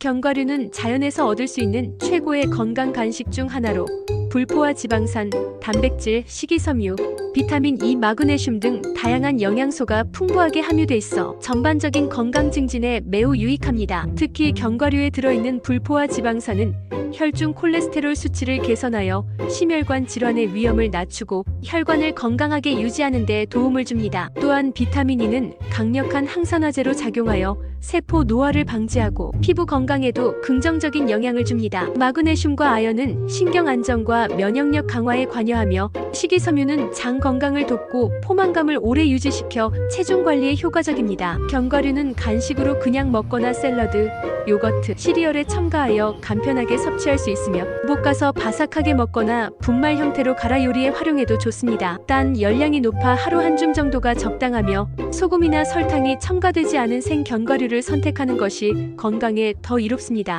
견과류는 자연에서 얻을 수 있는 최고의 건강 간식 중 하나로 불포화 지방산, 단백질, 식이섬유, 비타민 E, 마그네슘 등 다양한 영양소가 풍부하게 함유돼 있어 전반적인 건강 증진에 매우 유익합니다. 특히 견과류에 들어있는 불포화 지방산은 혈중 콜레스테롤 수치를 개선하여 심혈관 질환의 위험을 낮추고 혈관을 건강하게 유지하는 데 도움을 줍니다. 또한 비타민 E는 강력한 항산화제로 작용하여 세포 노화를 방지하고 피부 건강에도 긍정적인 영향을 줍니다. 마그네슘과 아연은 신경 안정과 면역력 강화에 관여하며 식이섬유는 장 건강을 돕고 포만감을 오래 유지시켜 체중 관리에 효과적입니다. 견과류는 간식으로 그냥 먹거나 샐러드, 요거트, 시리얼에 첨가하여 간편하게 섭취할 수 있으며 볶아서 바삭하게 먹거나 분말 형태로 갈아 요리에 활용해도 좋습니다. 단 열량이 높아 하루 한 줌 정도가 적당하며 소금이나 설탕이 첨가되지 않은 생 견과류를 선택하는 것이 건강에 더 이롭습니다.